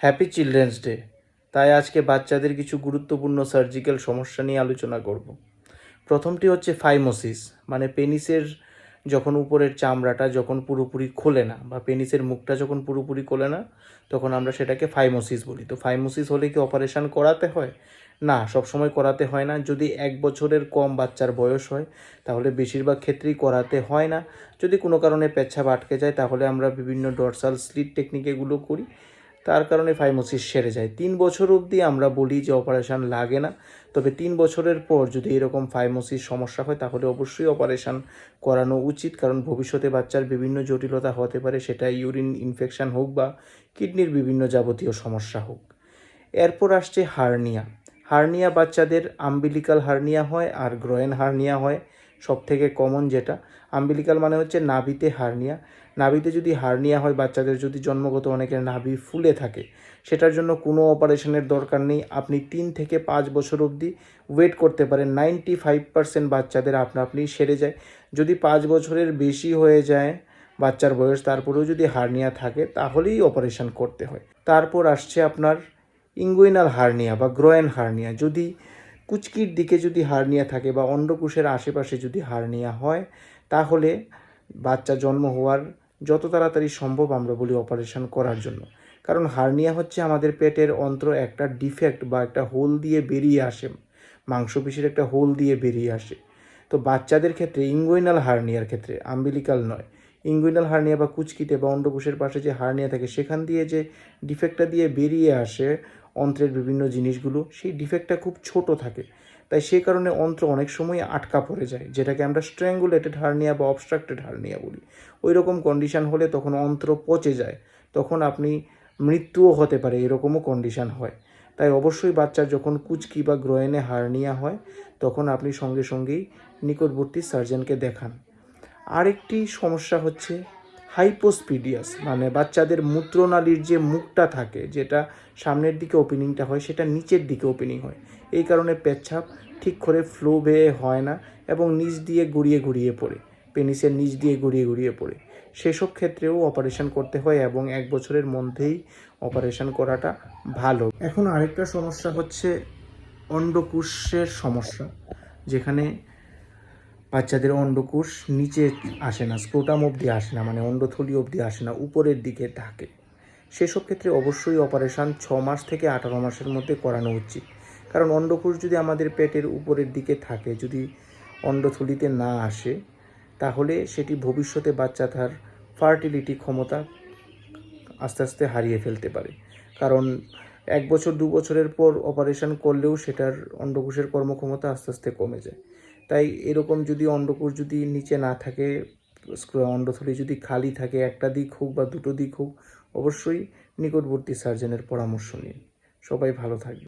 Happy children's day তাই আজকে বাচ্চাদের কিছু গুরুত্বপূর্ণ সার্জিক্যাল সমস্যা নিয়ে আলোচনা করব। প্রথমটি হচ্ছে ফাইমোসিস মানে পেনিসের যখন উপরের চামড়াটা যখন পুরোপুরি খোলে না বা পেনিসের মুখটা যখন পুরোপুরি খোলে না, তখন আমরা সেটাকে ফাইমোসিস বলি। তো ফাইমোসিস হলে কি অপারেশন করাতে হয়? না, সবসময় করাতে হয় না। যদি এক বছরের কম বাচ্চার বয়স হয়, তাহলে বেশিরভাগ ক্ষেত্রেই করাতে হয় না। যদি কোনো কারণে পেচ্ছাপ আটকে যায়, তাহলে আমরা বিভিন্ন ডরসাল স্লিট টেকনিক এগুলো করি। তার কারণে ফাইমোসিস সেরে যায়। তিন বছর অবধি আমরা বলি যে অপারেশন লাগে না। তবে তিন বছরের পর যদি এরকম ফাইমোসিস সমস্যা হয়, তাহলে অবশ্যই অপারেশন করানো উচিত। কারণ ভবিষ্যতে বাচ্চার বিভিন্ন জটিলতা হতে পারে, সেটা ইউরিন ইনফেকশন হোক বা কিডনির বিভিন্ন যাবতীয় সমস্যা হোক। এরপর আসছে হার্নিয়া। হার্নিয়া বাচ্চাদের আম্বিলিকাল হার্নিয়া হয় আর গ্রয়েন হার্নিয়া হয়। সব থেকে কমন যেটা আম্বিলিকাল মানে হচ্ছে নাভিতে হার্নিয়া। নাভিতে যদি হার্নিয়া হয় বাচ্চাদের, যদি জন্মগত অনেকের নাভি ফুলে থাকে, সেটার জন্য কোনো অপারেশনের দরকার নেই। আপনি তিন থেকে পাঁচ বছর অবধি ওয়েট করতে পারেন। নাইনটি ফাইভ পার্সেন্ট বাচ্চাদের আপনা আপনি সেরে যায়। যদি পাঁচ বছরের বেশি হয়ে যায় বাচ্চার বয়স, তারপরেও যদি হার্নিয়া থাকে, তাহলেই অপারেশন করতে হয়। তারপর আসছে আপনার ইঙ্গুইনাল হার্নিয়া বা গ্রোয়েন হার্নিয়া। যদি কুচকির দিকে যদি হার্নিয়া থাকে বা অন্ডকোষের আশেপাশে যদি হার্নিয়া হয়, তাহলে বাচ্চা জন্ম হওয়ার যত তাড়াতাড়ি সম্ভব আমরা বলি অপারেশন করার জন্য। কারণ হার্নিয়া হচ্ছে আমাদের পেটের অন্ত্র একটা ডিফেক্ট বা একটা হোল দিয়ে বেরিয়ে আসে, মাংসপেশির একটা হোল দিয়ে বেরিয়ে আসে। তো বাচ্চাদের ক্ষেত্রে ইঙ্গুইনাল হার্নিয়ার ক্ষেত্রে, আম্বিলিকাল নয়, ইঙ্গুইনাল হার্নিয়া বা কুচকিতে বা অন্ডকোষের পাশে যে হার্নিয়া থাকে, সেখান দিয়ে যে ডিফেক্টটা দিয়ে বেরিয়ে আসে অন্ত্রের বিভিন্ন জিনিসগুলো, সেই ডিফেক্টটা খুব ছোট থাকে। তাই সে কারণে অন্ত্র অনেক সময় আটকা পড়ে যায়, যেটাকে আমরা স্ট্র্যাঙ্গুলেটেড হার্নিয়া বা অবস্ট্রাক্টেড হার্নিয়া বলি। ওই রকম কন্ডিশন হলে তখন অন্ত্র পচে যায়, তখন আপনি মৃত্যুও হতে পারে, এরকমও কন্ডিশন হয়। তাই অবশ্যই বাচ্চার যখন কুচকি বা গ্রয়েনে হার্নিয়া হয়, তখন আপনি সঙ্গে সঙ্গেই নিকটবর্তী সার্জনকে দেখান। আরেকটি সমস্যা হচ্ছে হাইপোস্পিডিয়াস মানে বাচ্চাদের মূত্রনালীর যে মুখটা থাকে, যেটা সামনের দিকে ওপেনিংটা হয়, সেটা নিচের দিকে ওপেনিং হয়। এই কারণে পেচ্ছাপ ঠিক করে ফ্লো বেয়ে হয় না এবং নিচ দিয়ে গড়িয়ে গড়িয়ে পড়ে পেনিসের নিচ দিয়ে গড়িয়ে গড়িয়ে পড়ে। সেসব ক্ষেত্রেও অপারেশন করতে হয় এবং এক বছরের মধ্যেই অপারেশন করাটা ভালো। এখন আরেকটা সমস্যা হচ্ছে অন্ডকোষের সমস্যা, যেখানে বাচ্চাদের অন্ডকোষ নিচে আসে না, স্ক্রোটাম অবধি আসে না মানে অন্ডথলি অবধি আসে না, উপরের দিকে থাকে। সেসব ক্ষেত্রে অবশ্যই অপারেশন ছ মাস থেকে আঠারো মাসের মধ্যে করানো উচিত। কারণ অন্ডকোষ যদি আমাদের পেটের উপরের দিকে থাকে, যদি অন্ডথলিতে না আসে, তাহলে সেটি ভবিষ্যতে বাচ্চা তার ফার্টিলিটি ক্ষমতা আস্তে আস্তে হারিয়ে ফেলতে পারে। কারণ এক বছর, দু বছরের পর অপারেশন করলেও সেটার অন্ডকোষের কর্মক্ষমতা আস্তে আস্তে কমে যায়। তাই এরকম যদি অন্ডকোষ যদি নিচে না থাকে অন্ডথলি যদি খালি থাকে, একটা দিক হোক বা দুটো দিক হোক, অবশ্যই নিকটবর্তী সার্জনের পরামর্শ নিন। সবাই ভালো থাকবে